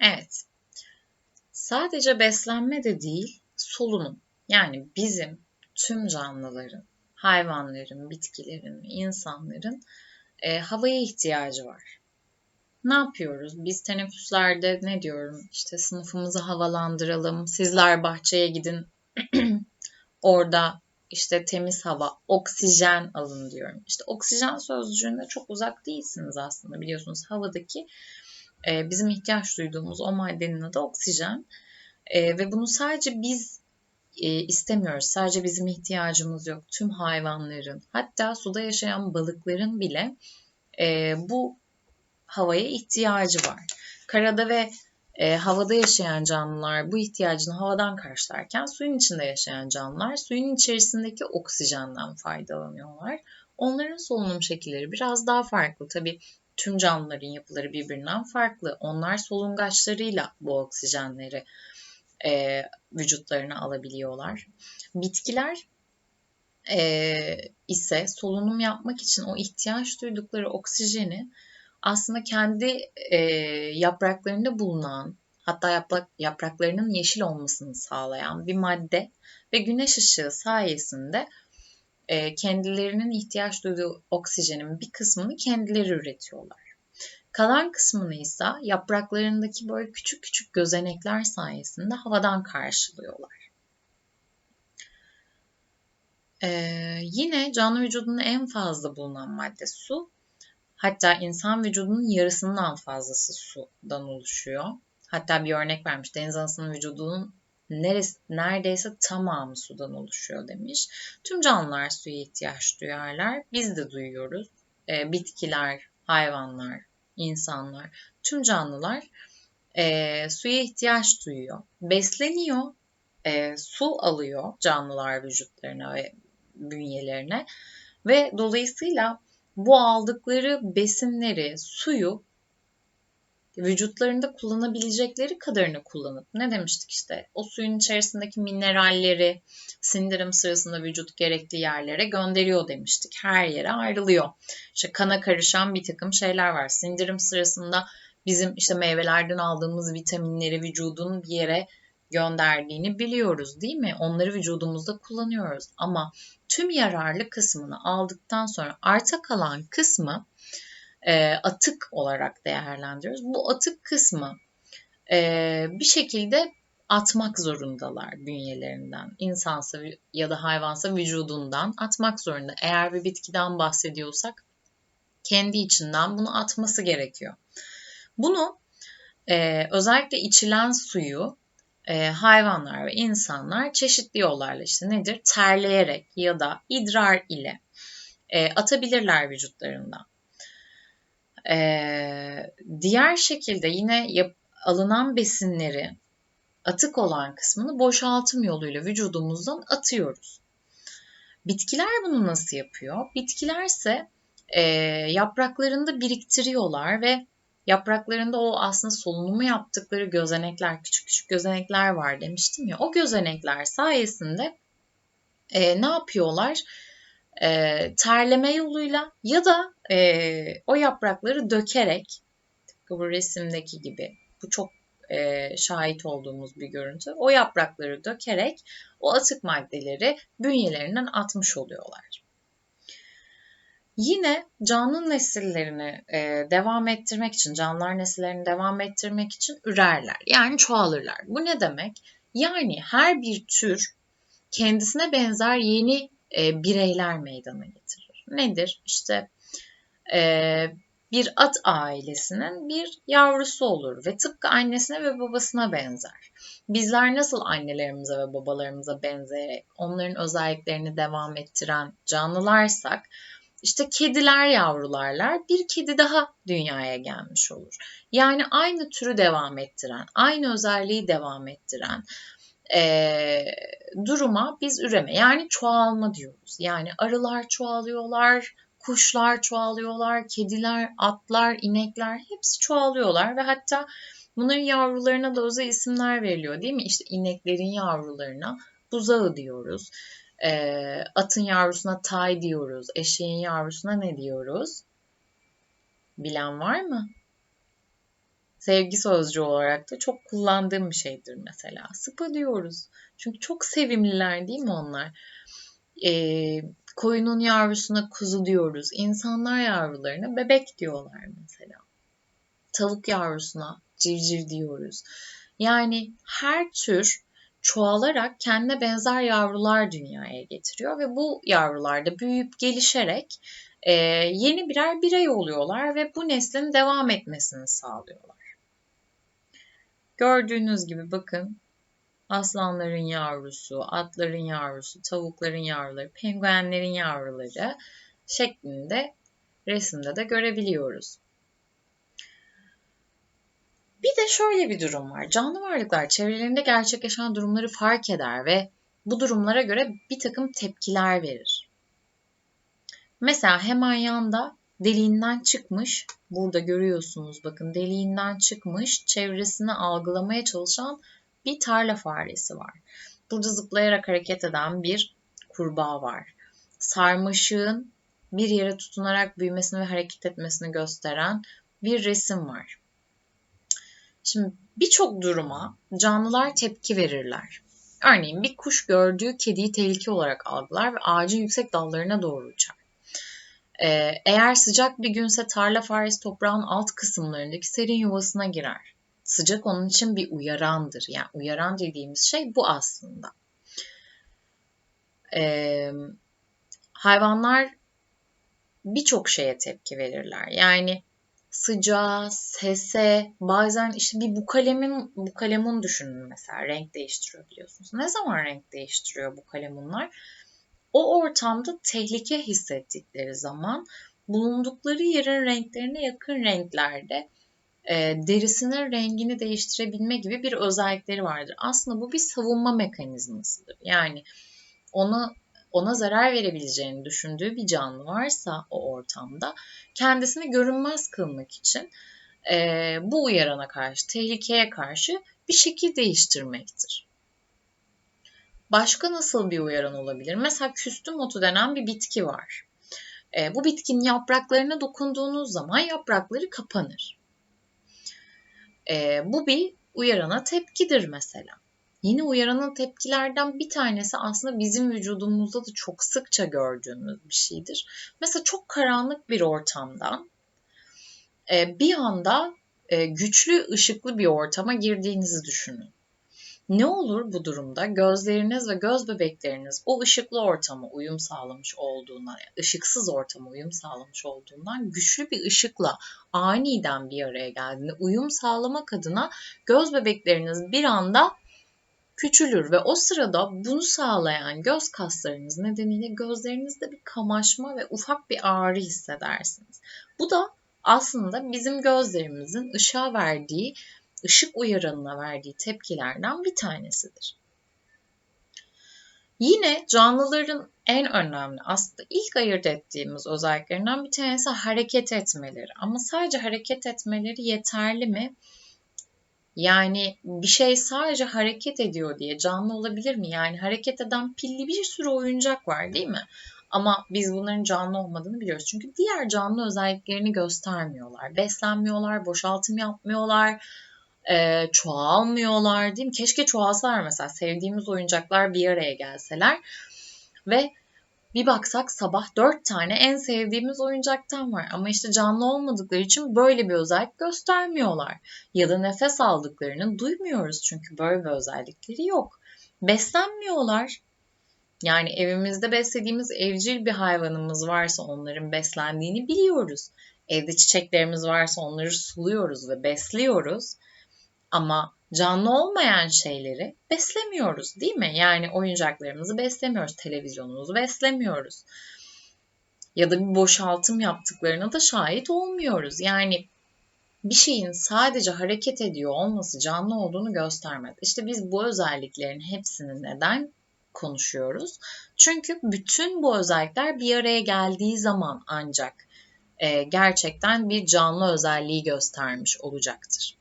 Evet. Sadece beslenme de değil, solunum. Yani bizim tüm canlıların, hayvanların, bitkilerin, insanların e, havaya ihtiyacı var. Ne yapıyoruz? Biz teneffüslerde ne diyorum? İşte sınıfımızı havalandıralım. Sizler bahçeye gidin. Orada işte temiz hava, oksijen alın diyorum. İşte oksijen sözcüğünde çok uzak değilsiniz aslında biliyorsunuz havadaki e, bizim ihtiyaç duyduğumuz o maddenin adı oksijen. E, ve bunu sadece biz e, istemiyoruz. Sadece bizim ihtiyacımız yok. Tüm hayvanların hatta suda yaşayan balıkların bile e, bu havaya ihtiyacı var. Karada ve e, havada yaşayan canlılar bu ihtiyacını havadan karşılarken suyun içinde yaşayan canlılar suyun içerisindeki oksijenden faydalanıyorlar. Onların solunum şekilleri biraz daha farklı. Tabii tüm canlıların yapıları birbirinden farklı. Onlar solungaçlarıyla bu oksijenleri e, vücutlarına alabiliyorlar. Bitkiler e, ise solunum yapmak için o ihtiyaç duydukları oksijeni aslında kendi e, yapraklarında bulunan hatta yaprak, yapraklarının yeşil olmasını sağlayan bir madde ve güneş ışığı sayesinde e, kendilerinin ihtiyaç duyduğu oksijenin bir kısmını kendileri üretiyorlar. Kalan kısmını ise yapraklarındaki böyle küçük küçük gözenekler sayesinde havadan karşılıyorlar. Ee, yine canlı vücudunun en fazla bulunan madde su. Hatta insan vücudunun yarısından fazlası sudan oluşuyor. Hatta bir örnek vermiş. Deniz anasının vücudunun neresi, neredeyse tamamı sudan oluşuyor demiş. Tüm canlılar suya ihtiyaç duyarlar. Biz de duyuyoruz. E, bitkiler, hayvanlar, insanlar, tüm canlılar e, suya ihtiyaç duyuyor. Besleniyor, e, su alıyor canlılar vücutlarına ve bünyelerine ve dolayısıyla bu aldıkları besinleri, suyu vücutlarında kullanabilecekleri kadarını kullanıp ne demiştik işte o suyun içerisindeki mineralleri sindirim sırasında vücut gerekli yerlere gönderiyor demiştik. Her yere ayrılıyor. İşte kana karışan bir takım şeyler var. Sindirim sırasında bizim işte meyvelerden aldığımız vitaminleri vücudun bir yere gönderdiğini biliyoruz değil mi? Onları vücudumuzda kullanıyoruz ama tüm yararlı kısmını aldıktan sonra arta kalan kısmı e, atık olarak değerlendiriyoruz. Bu atık kısmı e, bir şekilde atmak zorundalar bünyelerinden. İnsansa ya da hayvansa vücudundan atmak zorunda. Eğer bir bitkiden bahsediyorsak kendi içinden bunu atması gerekiyor. Bunu e, özellikle içilen suyu e, hayvanlar ve insanlar çeşitli yollarla işte nedir? Terleyerek ya da idrar ile e, atabilirler vücutlarından. E, diğer şekilde yine yap, alınan besinleri atık olan kısmını boşaltım yoluyla vücudumuzdan atıyoruz. Bitkiler bunu nasıl yapıyor? Bitkiler ise e, yapraklarında biriktiriyorlar ve yapraklarında o aslında solunumu yaptıkları gözenekler, küçük küçük gözenekler var demiştim ya. O gözenekler sayesinde e, ne yapıyorlar? E, terleme yoluyla ya da e, o yaprakları dökerek tıpkı bu resimdeki gibi bu çok e, şahit olduğumuz bir görüntü. O yaprakları dökerek o atık maddeleri bünyelerinden atmış oluyorlar. Yine canlı nesillerini e, devam ettirmek için, canlılar nesillerini devam ettirmek için ürerler. Yani çoğalırlar. Bu ne demek? Yani her bir tür kendisine benzer yeni e, bireyler meydana getirir. Nedir? İşte e, bir at ailesinin bir yavrusu olur ve tıpkı annesine ve babasına benzer. Bizler nasıl annelerimize ve babalarımıza benzeyerek onların özelliklerini devam ettiren canlılarsak işte kediler yavrularlar bir kedi daha dünyaya gelmiş olur. Yani aynı türü devam ettiren, aynı özelliği devam ettiren e, duruma biz üreme yani çoğalma diyoruz. Yani arılar çoğalıyorlar, kuşlar çoğalıyorlar, kediler, atlar, inekler hepsi çoğalıyorlar ve hatta bunların yavrularına da özel isimler veriliyor değil mi? İşte ineklerin yavrularına buzağı diyoruz. E, atın yavrusuna tay diyoruz. Eşeğin yavrusuna ne diyoruz? Bilen var mı? sevgi sözcüğü olarak da çok kullandığım bir şeydir mesela. Sıpa diyoruz. Çünkü çok sevimliler değil mi onlar? Ee, koyunun yavrusuna kuzu diyoruz. İnsanlar yavrularına bebek diyorlar mesela. Tavuk yavrusuna civciv diyoruz. Yani her tür çoğalarak kendine benzer yavrular dünyaya getiriyor ve bu yavrular da büyüyüp gelişerek e, yeni birer birey oluyorlar ve bu neslin devam etmesini sağlıyorlar. Gördüğünüz gibi bakın aslanların yavrusu, atların yavrusu, tavukların yavruları, penguenlerin yavruları şeklinde resimde de görebiliyoruz. Bir de şöyle bir durum var. Canlı varlıklar çevrelerinde gerçekleşen durumları fark eder ve bu durumlara göre bir takım tepkiler verir. Mesela hemen yanda deliğinden çıkmış, burada görüyorsunuz bakın deliğinden çıkmış, çevresini algılamaya çalışan bir tarla faresi var. Burada zıplayarak hareket eden bir kurbağa var. Sarmaşığın bir yere tutunarak büyümesini ve hareket etmesini gösteren bir resim var. Şimdi birçok duruma canlılar tepki verirler. Örneğin bir kuş gördüğü kediyi tehlike olarak algılar ve ağacın yüksek dallarına doğru uçar. Ee, eğer sıcak bir günse tarla faresi toprağın alt kısımlarındaki serin yuvasına girer. Sıcak onun için bir uyarandır. Yani uyaran dediğimiz şey bu aslında. Ee, hayvanlar birçok şeye tepki verirler. Yani sıcağa, sese, bazen işte bir bu kalemin bu kalemun düşünün mesela renk değiştiriyor biliyorsunuz. Ne zaman renk değiştiriyor bu kalemunlar? O ortamda tehlike hissettikleri zaman bulundukları yerin renklerine yakın renklerde derisinin rengini değiştirebilme gibi bir özellikleri vardır. Aslında bu bir savunma mekanizmasıdır. Yani onu ona zarar verebileceğini düşündüğü bir canlı varsa o ortamda kendisini görünmez kılmak için e, bu uyarana karşı, tehlikeye karşı bir şekil değiştirmektir. Başka nasıl bir uyaran olabilir? Mesela küstüm otu denen bir bitki var. E, bu bitkinin yapraklarına dokunduğunuz zaman yaprakları kapanır. E, bu bir uyarana tepkidir mesela. Yeni uyaranın tepkilerden bir tanesi aslında bizim vücudumuzda da çok sıkça gördüğümüz bir şeydir. Mesela çok karanlık bir ortamdan e, bir anda e, güçlü ışıklı bir ortama girdiğinizi düşünün. Ne olur bu durumda? Gözleriniz ve göz bebekleriniz o ışıklı ortama uyum sağlamış olduğundan, ışıksız ortama uyum sağlamış olduğundan güçlü bir ışıkla aniden bir araya geldiğinde uyum sağlamak adına göz bebekleriniz bir anda küçülür ve o sırada bunu sağlayan göz kaslarınız nedeniyle gözlerinizde bir kamaşma ve ufak bir ağrı hissedersiniz. Bu da aslında bizim gözlerimizin ışığa verdiği, ışık uyaranına verdiği tepkilerden bir tanesidir. Yine canlıların en önemli aslında ilk ayırt ettiğimiz özelliklerinden bir tanesi hareket etmeleri. Ama sadece hareket etmeleri yeterli mi? Yani bir şey sadece hareket ediyor diye canlı olabilir mi? Yani hareket eden pilli bir sürü oyuncak var değil mi? Ama biz bunların canlı olmadığını biliyoruz. Çünkü diğer canlı özelliklerini göstermiyorlar. Beslenmiyorlar, boşaltım yapmıyorlar, e, çoğalmıyorlar değil mi? Keşke çoğalsalar mesela sevdiğimiz oyuncaklar bir araya gelseler ve bir baksak sabah dört tane en sevdiğimiz oyuncaktan var. Ama işte canlı olmadıkları için böyle bir özellik göstermiyorlar. Ya da nefes aldıklarını duymuyoruz çünkü böyle bir özellikleri yok. Beslenmiyorlar. Yani evimizde beslediğimiz evcil bir hayvanımız varsa onların beslendiğini biliyoruz. Evde çiçeklerimiz varsa onları suluyoruz ve besliyoruz. Ama canlı olmayan şeyleri beslemiyoruz değil mi? Yani oyuncaklarımızı beslemiyoruz, televizyonumuzu beslemiyoruz. Ya da bir boşaltım yaptıklarına da şahit olmuyoruz. Yani bir şeyin sadece hareket ediyor olması canlı olduğunu göstermez. İşte biz bu özelliklerin hepsini neden konuşuyoruz? Çünkü bütün bu özellikler bir araya geldiği zaman ancak e, gerçekten bir canlı özelliği göstermiş olacaktır.